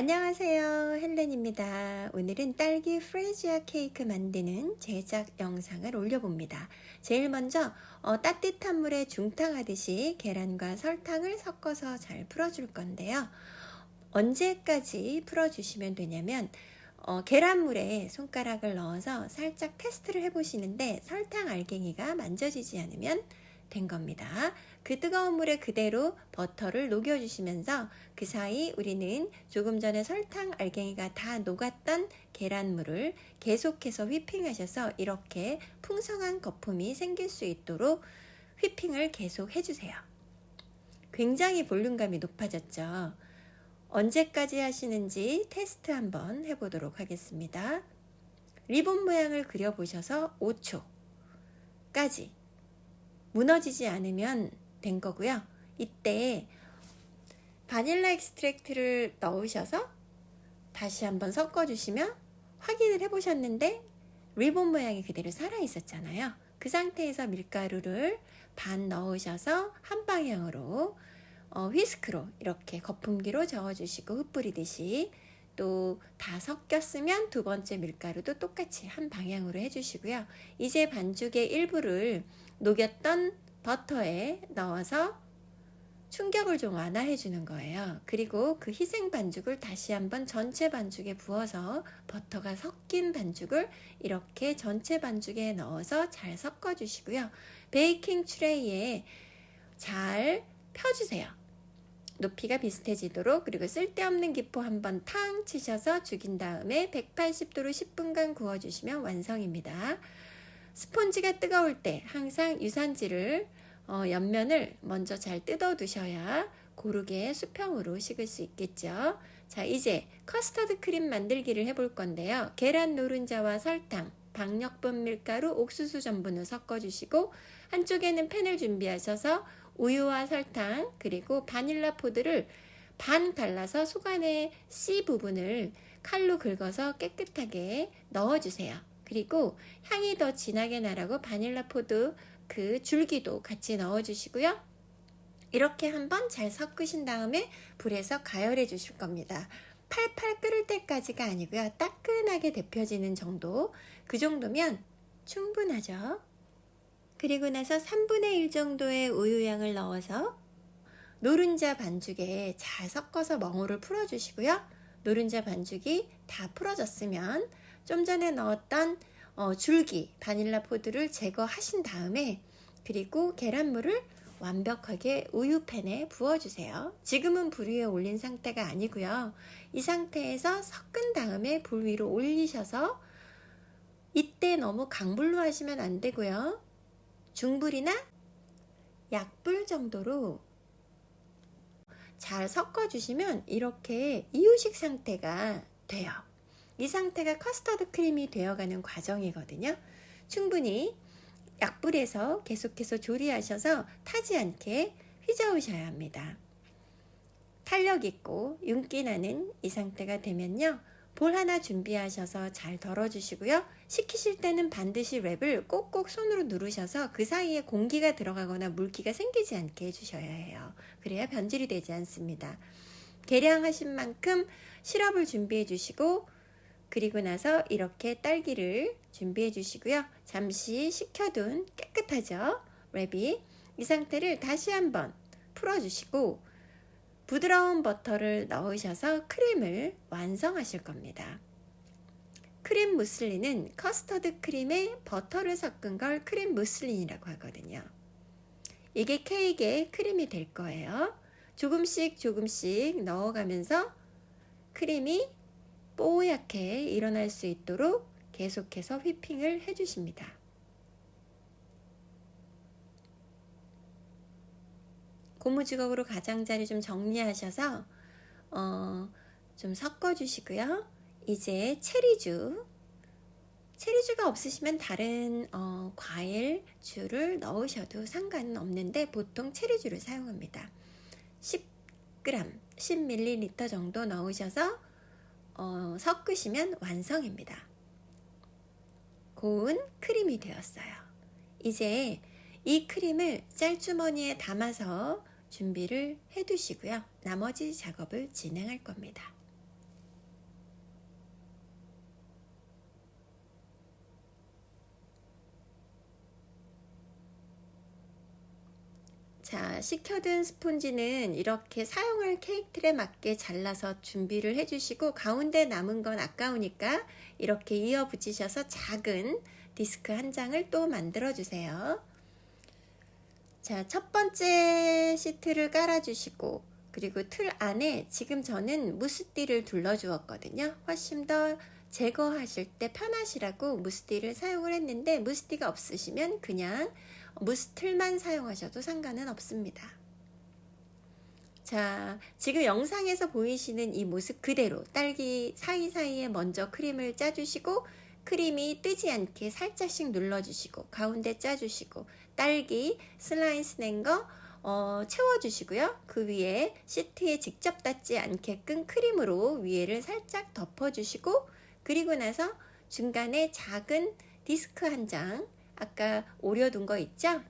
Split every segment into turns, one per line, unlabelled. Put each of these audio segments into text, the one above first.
안녕하세요. 헬렌입니다. 오늘은 딸기 프레지아 케이크 만드는 제작 영상을 올려봅니다. 제일 먼저 어, 따뜻한 물에 중탕하듯이 계란과 설탕을 섞어서 잘 풀어줄 건데요. 언제까지 풀어주시면 되냐면 어, 계란물에 손가락을 넣어서 살짝 테스트를 해보시는데 설탕 알갱이가 만져지지 않으면 된 겁니다. 그 뜨거운 물에 그대로 버터를 녹여주시면서 그 사이 우리는 조금 전에 설탕 알갱이가 다 녹았던 계란물을 계속해서 휘핑하셔서 이렇게 풍성한 거품이 생길 수 있도록 휘핑을 계속 해주세요. 굉장히 볼륨감이 높아졌죠. 언제까지 하시는지 테스트 한번 해보도록 하겠습니다. 리본 모양을 그려보셔서 5초까지 무너지지 않으면 된 거고요. 이때 바닐라 엑스트랙트를 넣으셔서 다시 한번 섞어주시면 확인을 해보셨는데 리본 모양이 그대로 살아 있었잖아요. 그 상태에서 밀가루를 반 넣으셔서 한 방향으로 어, 휘스크로 이렇게 거품기로 저어주시고 흩뿌리듯이 또 다 섞였으면 두 번째 밀가루도 똑같이 한 방향으로 해주시고요. 이제 반죽의 일부를 녹였던 버터에 넣어서 충격을 좀 완화해 주는 거예요. 그리고 그 희생 반죽을 다시 한번 전체 반죽에 부어서 버터가 섞인 반죽을 이렇게 전체 반죽에 넣어서 잘 섞어 주시고요. 베이킹 트레이에 잘 펴주세요. 높이가 비슷해지도록 그리고 쓸데없는 기포 한번 탕 치셔서 죽인 다음에 180도로 10분간 구워주시면 완성입니다. 스폰지가 뜨거울 때 항상 유산지를 어, 옆면을 먼저 잘 뜯어 두셔야 고르게 수평으로 식을 수 있겠죠. 자, 이제 커스터드 크림 만들기를 해볼 건데요. 계란 노른자와 설탕, 박력분 밀가루, 옥수수 전분을 섞어주시고 한쪽에는 팬을 준비하셔서 우유와 설탕 그리고 바닐라 포드를 반 갈라서 속안의 C 부분을 칼로 긁어서 깨끗하게 넣어주세요. 그리고 향이 더 진하게 나라고 바닐라 포드 그 줄기도 같이 넣어주시고요. 이렇게 한번 잘 섞으신 다음에 불에서 가열해 주실 겁니다. 팔팔 끓을 때까지가 아니고요. 따끈하게 데펴지는 정도. 그 정도면 충분하죠. 그리고 나서 3분의 1 정도의 우유향을 넣어서 노른자 반죽에 잘 섞어서 멍울을 풀어주시고요. 노른자 반죽이 다 풀어졌으면 좀 전에 넣었던 어, 줄기 바닐라 포드를 제거하신 다음에 그리고 계란물을 완벽하게 우유팬에 부어주세요. 지금은 불 위에 올린 상태가 아니고요. 이 상태에서 섞은 다음에 불 위로 올리셔서 이때 너무 강불로 하시면 안 되고요. 중불이나 약불 정도로 잘 섞어주시면 이렇게 이유식 상태가 돼요. 이 상태가 커스터드 크림이 되어가는 과정이거든요. 충분히 약불에서 계속해서 조리하셔서 타지 않게 휘저으셔야 합니다. 탄력 있고 윤기 나는 이 상태가 되면요. 볼 하나 준비하셔서 잘 덜어주시고요. 식히실 때는 반드시 랩을 꼭꼭 손으로 누르셔서 그 사이에 공기가 들어가거나 물기가 생기지 않게 해주셔야 해요. 그래야 변질이 되지 않습니다. 계량하신 만큼 시럽을 준비해 주시고 그리고 나서 이렇게 딸기를 준비해 주시고요. 잠시 식혀둔 깨끗하죠? 랩이 이 상태를 다시 한번 풀어주시고 부드러운 버터를 넣으셔서 크림을 완성하실 겁니다. 크림 무슬린은 커스터드 크림에 버터를 섞은 걸 크림 무슬린이라고 하거든요. 이게 케이크의 크림이 될 거예요. 조금씩 조금씩 넣어가면서 크림이 뽀얗게 일어날 수 있도록 계속해서 휘핑을 해주십니다. 고무주걱으로 가장자리 좀 정리하셔서 어, 좀 섞어주시고요. 이제 체리주 체리주가 없으시면 다른 어, 과일주를 넣으셔도 상관은 없는데 보통 체리주를 사용합니다. 10g, 10ml 정도 넣으셔서 어, 섞으시면 완성입니다. 고운 크림이 되었어요. 이제 이 크림을 짤주머니에 담아서 준비를 해 두시고요. 나머지 작업을 진행할 겁니다. 자, 식혀둔 스폰지는 이렇게 사용할 케이크 틀에 맞게 잘라서 준비를 해주시고 가운데 남은 건 아까우니까 이렇게 이어 붙이셔서 작은 디스크 한 장을 또 만들어 주세요. 자, 첫 번째 시트를 깔아주시고 그리고 틀 안에 지금 저는 무스띠를 둘러 주었거든요. 훨씬 더 제거하실 때 편하시라고 무스띠를 사용을 했는데 무스띠가 없으시면 그냥 무스틀만 사용하셔도 상관은 없습니다. 자, 지금 영상에서 보이시는 이 모습 그대로 딸기 사이사이에 먼저 크림을 짜주시고 크림이 뜨지 않게 살짝씩 눌러주시고 가운데 짜주시고 딸기 슬라이스 낸거 어, 채워주시고요. 그 위에 시트에 직접 닿지 않게끔 크림으로 위에를 살짝 덮어주시고 그리고 나서 중간에 작은 디스크 한 장, 아까 오려둔 거 있죠?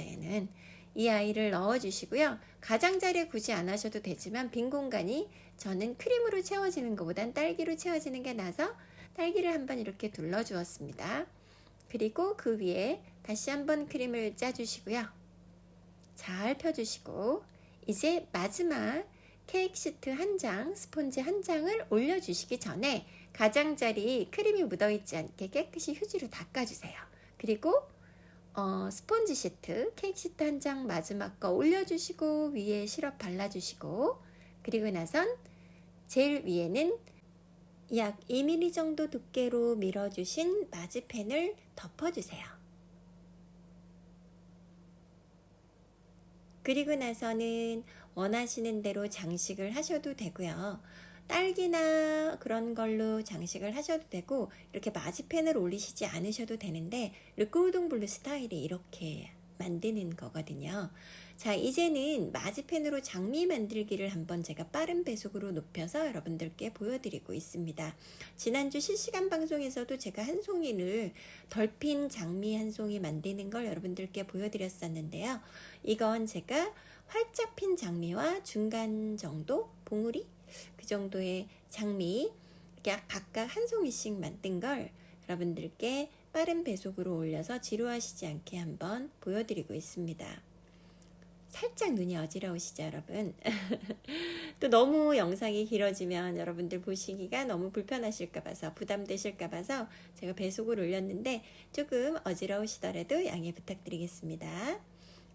얘는. 이 아이를 넣어주시고요. 가장자리에 굳이 안 하셔도 되지만 빈 공간이 저는 크림으로 채워지는 것보단 딸기로 채워지는 게 나서 딸기를 한번 이렇게 둘러주었습니다. 그리고 그 위에 다시 한번 크림을 짜주시고요. 잘 펴주시고 이제 마지막 케이크 시트 한 장, 스폰지 한 장을 올려주시기 전에 가장자리 크림이 묻어있지 않게 깨끗이 휴지로 닦아주세요. 그리고 어, 스폰지 시트, 케이크 시트 한 장 마지막 거 올려주시고 위에 시럽 발라주시고 그리고 나선 제일 위에는 약 2mm 정도 두께로 밀어주신 마지펜을 덮어주세요. 그리고 나서는 원하시는 대로 장식을 하셔도 되고요. 딸기나 그런 걸로 장식을 하셔도 되고 이렇게 마지펜을 올리시지 않으셔도 되는데 르꼬우동 블루 스타일이 이렇게 만드는 거거든요. 자, 이제는 마지펜으로 장미 만들기를 한번 제가 빠른 배속으로 높여서 여러분들께 보여드리고 있습니다. 지난주 실시간 방송에서도 제가 한 송이를 덜핀 장미 한 송이 만드는 걸 여러분들께 보여드렸었는데요. 이건 제가 활짝 핀 장미와 중간 정도 봉우리 그 정도의 장미 약 각각 한 송이씩 만든 걸 여러분들께 빠른 배속으로 올려서 지루하시지 않게 한번 보여드리고 있습니다. 살짝 눈이 어지러우시죠, 여러분? 또 너무 영상이 길어지면 여러분들 보시기가 너무 불편하실까 봐서 부담되실까 봐서 제가 배속을 올렸는데 조금 어지러우시더라도 양해 부탁드리겠습니다.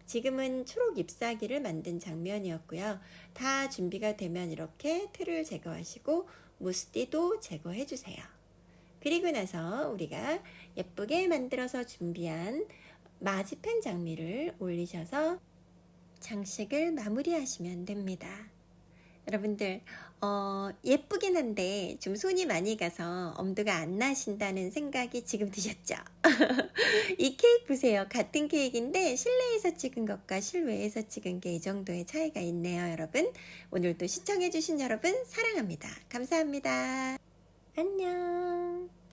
지금은 초록 잎사귀를 만든 장면이었고요. 다 준비가 되면 이렇게 틀을 제거하시고 무스티도 제거해 주세요. 그리고 나서 우리가 예쁘게 만들어서 준비한 마지펜 장미를 올리셔서 장식을 마무리하시면 됩니다. 여러분들 어, 예쁘긴 한데 좀 손이 많이 가서 엄두가 안 나신다는 생각이 지금 드셨죠? 이 케이크 보세요. 같은 케이크인데 실내에서 찍은 것과 실외에서 찍은 게 이 정도의 차이가 있네요, 여러분. 오늘도 시청해주신 여러분 사랑합니다. 감사합니다. 안녕.